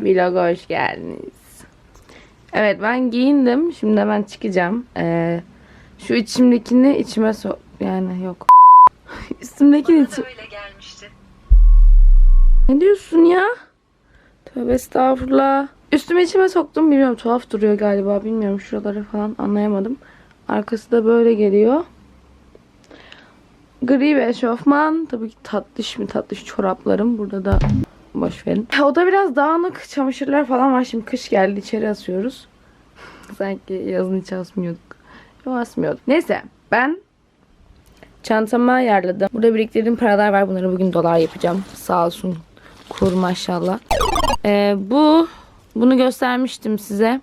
Vlog'a hoş geldiniz. Evet ben giyindim. Şimdi hemen çıkacağım. Ee, şu içimdekini içime so... Yani yok. Üstümdekini içim... Ne diyorsun ya? Tövbe estağfurullah. Üstüme içime soktum. Bilmiyorum tuhaf duruyor galiba. Bilmiyorum şuraları falan anlayamadım. Arkası da böyle geliyor. Gri ve eşofman. Tabii ki tatlış mı tatlış çoraplarım. Burada da boş verin. O da biraz dağınık. Çamaşırlar falan var. Şimdi kış geldi. içeri asıyoruz. Sanki yazın hiç asmıyorduk. Yok asmıyorduk. Neyse ben çantama ayarladım. Burada biriktirdiğim paralar var. Bunları bugün dolar yapacağım. Sağ olsun kur maşallah. Ee, bu bunu göstermiştim size.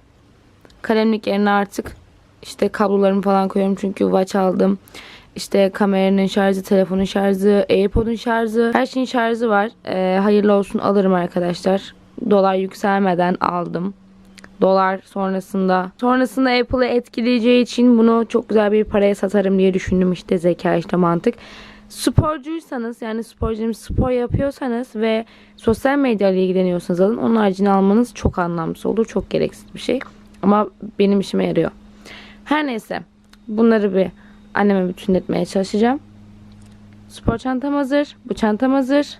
Kalemlik yerine artık işte kablolarımı falan koyuyorum çünkü watch aldım. İşte kameranın şarjı, telefonun şarjı, AirPod'un şarjı, her şeyin şarjı var. Ee, hayırlı olsun alırım arkadaşlar. Dolar yükselmeden aldım. Dolar sonrasında sonrasında Apple'ı etkileyeceği için bunu çok güzel bir paraya satarım diye düşündüm işte zeka işte mantık. Sporcuysanız yani sporcunun spor yapıyorsanız ve sosyal medya ile ilgileniyorsanız alın. Onun haricinde almanız çok anlamsız olur. Çok gereksiz bir şey. Ama benim işime yarıyor. Her neyse. Bunları bir anneme bütünletmeye çalışacağım. Spor çantam hazır. Bu çantam hazır.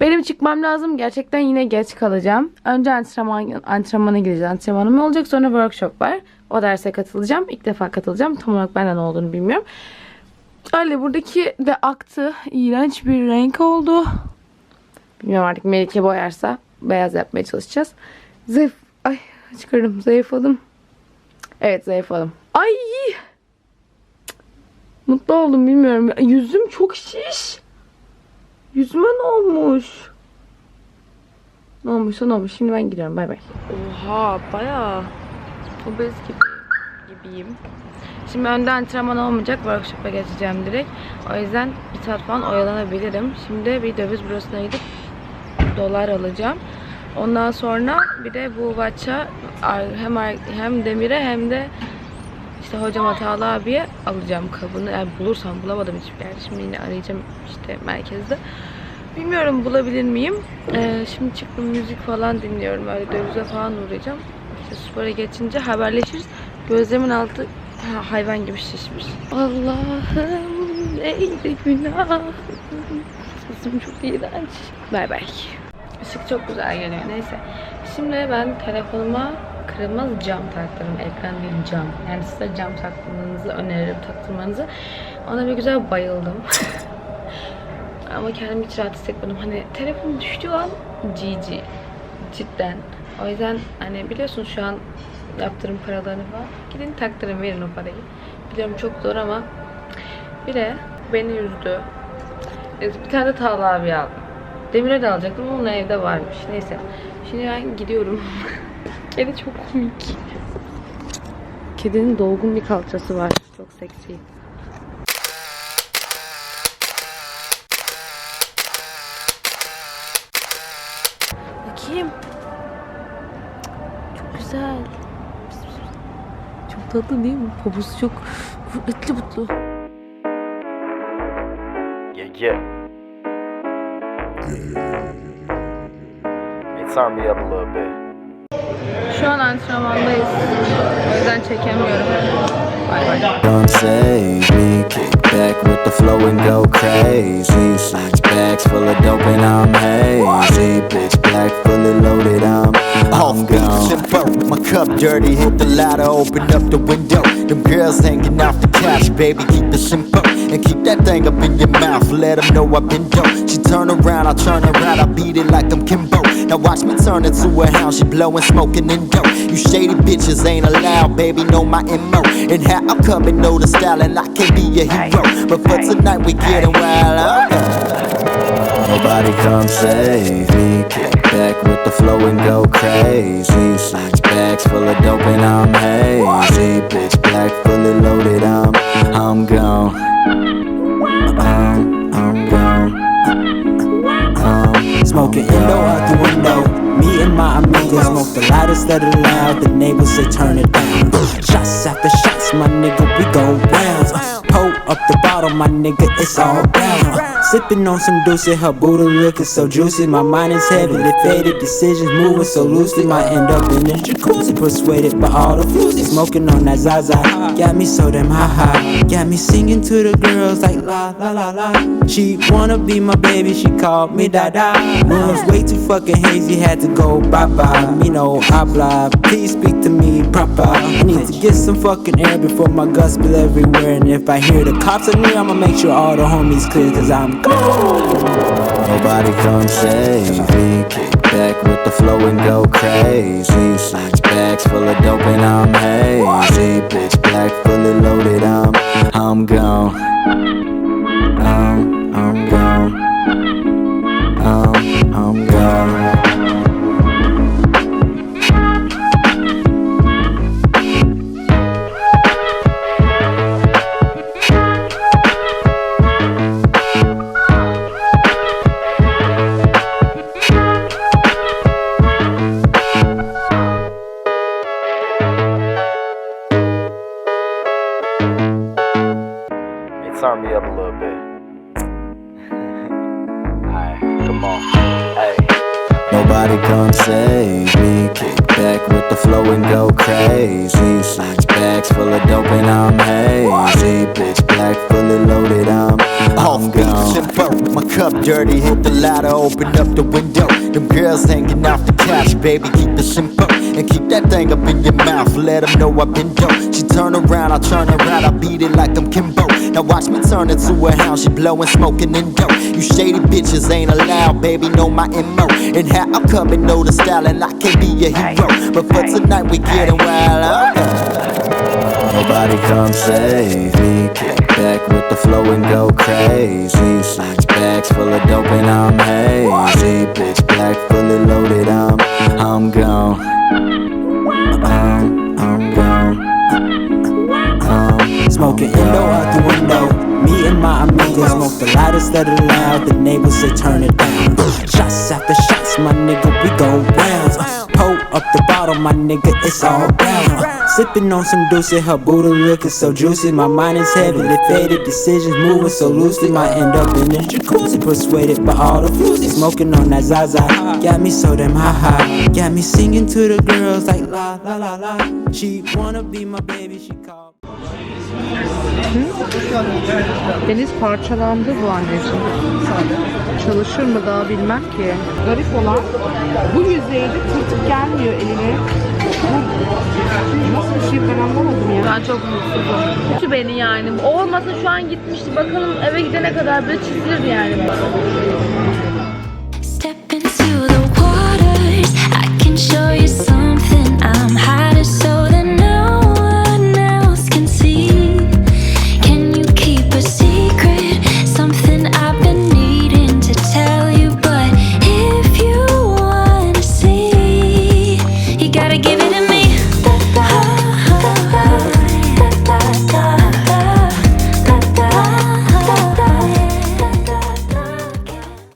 Benim çıkmam lazım. Gerçekten yine geç kalacağım. Önce antrenman, antrenmana gideceğiz. Antrenmanım olacak. Sonra workshop var. O derse katılacağım. İlk defa katılacağım. Tam olarak benden olduğunu bilmiyorum. Öyle buradaki de aktı. İğrenç bir renk oldu. Bilmiyorum artık Melike boyarsa beyaz yapmaya çalışacağız. Zayıf... Ay çıkardım. Zayıfladım. Evet zayıfladım. Ay! Mutlu oldum bilmiyorum. Yüzüm çok şiş. Yüzüme ne olmuş? Ne olmuşsa ne olmuş. Şimdi ben gidiyorum. Bay bay. Oha bayağı obez gibi, gibiyim. Şimdi önde antrenman olmayacak. Workshop'a geçeceğim direkt. O yüzden bir saat falan oyalanabilirim. Şimdi bir döviz bürosuna gidip dolar alacağım. Ondan sonra bir de bu Watch'a hem hem Demir'e hem de işte hocam Atalı abiye alacağım kabını. Yani bulursam bulamadım hiçbir yerde. Şimdi yine arayacağım işte merkezde. Bilmiyorum bulabilir miyim? Ee, şimdi çıktım müzik falan dinliyorum. Öyle dövize falan uğrayacağım. İşte spora geçince haberleşiriz. Gözlerimin altı ha, hayvan gibi şişmiş. Allah'ım neydi günah. Sesim çok iğrenç. Bay bay. Işık çok güzel geliyor. Neyse. Şimdi ben telefonuma kırılmaz cam taktırdım. Ekran değil cam. Yani size cam taktırmanızı öneririm taktırmanızı. Ona bir güzel bayıldım. Ama kendimi hiç rahat hissetmedim. Hani telefon düştüğü an GG. Cidden. O yüzden hani biliyorsun şu an yaptırım paralarını falan. Gidin taktırın verin o parayı. Biliyorum çok zor ama bir de beni üzdü. Bir tane de Tağla abi aldım. Demir'e de alacaktım onun evde varmış. Neyse. Şimdi ben gidiyorum. Kedi çok komik. Kedinin dolgun bir kalçası var. Çok seksi. Bakayım. Çok güzel. Çok tatlı değil mi? Poposu çok etli butlu. Hey, turn me up a little bit. Şu an antrenmandayız. O yüzden çekemiyorum. Bay bay. Save me, kick back with the flow and go crazy. Six packs full of dope and I'm hazy. Bitch black, fully loaded, I'm, I'm gone. Simple. My cup dirty, hit the ladder, open up the window. Them girls hanging off the couch, baby, keep it simple. And keep that thing up in your mouth, let them know I've been dope. She turn around, I turn around, I beat it like I'm Kimbo. Now watch me turn into a hound, she blowing, smoking and dope. You shady bitches ain't allowed, baby, know my MO. And how I'm coming, know the style, and I can be a hero. But for tonight, we getting wild out. Nobody come save me. Kick back with the flow and go crazy. Six bags full of dope and I'm hazy. Bitch black, fully loaded, I'm, I'm gone. Smoking Indo out the window. Me and my amigos smoke the loudest the loud. The neighbors say turn it down. Shots after shots, my nigga, we go rounds. Uh, Up the bottle, my nigga, it's all down. Sipping on some deuce, her booty looking so juicy. My mind is heavily faded, decisions moving so loosely. Might end up in the jacuzzi, persuaded by all the floozy. Smoking on that Zaza, got me so damn high high. Got me singing to the girls like la la la la. She wanna be my baby, she called me Dada. Moon was way too fucking hazy, had to go bye bye. Me no habla, please speak to me proper. I need to get some fucking air before my guts spill everywhere. And if I hear the cops are near, I'ma make sure all the homies clear, cause I'm gone. Nobody come save me. Kick back with the flow and go crazy. Six bags full of dope and I'm hazy. Bitch black, fully loaded. I'm, I'm gone. Turn me up a little bit. Alright, come on. Hey. Nobody come save me. Kick back with the flow and go crazy. Six bags full of dope and I'm hazy. Bitch black, fully loaded. I'm, I'm gone. Simple. My cup dirty, hit the ladder, open up the window. Them girls hanging off the couch, baby, keep it simple. And keep that thing up in your mouth, let them know I've been dope. She turn around, I turn around, I beat it like I'm Kimbo. Now watch me turn into a hound, she blowing, smoking and dope. You shady bitches ain't allowed, baby, know my MO. And how I'm coming, know the style, and I can be a hero. But for tonight, we getting wild. Nobody come save me. Kick back with the flow and go crazy. Six bags full of dope and I'm hazy. Bitch black, fully loaded. I'm, I'm gone. Smoking Indo out the window. Me and my amigos smoke the lightest of the loud. The neighbors say turn it down. Shots after shots, my nigga, we go rounds. Uh, Pull up the bottle, my nigga, it's all brown. Sipping on some deuce, her booty looking so juicy. My mind is heavy, heavily faded, decisions moving so loosely. Might end up in the jacuzzi, persuaded by all the floozy. Smoking on that Zaza, got me so damn high high. Got me singing to the girls like la la la la. She wanna be my baby, she called. Deniz parçalandı bu anneciğim. Çalışır mı daha bilmem ki. Garip olan bu yüzeyde tırtık gelmiyor eline. Nasıl bir şey ben anlamadım ya. Ben çok mutsuzum. Şu beni yani. O olmasa şu an gitmişti. Bakalım eve gidene kadar böyle çizilir yani. Step into the waters. I can show you something I'm hiding.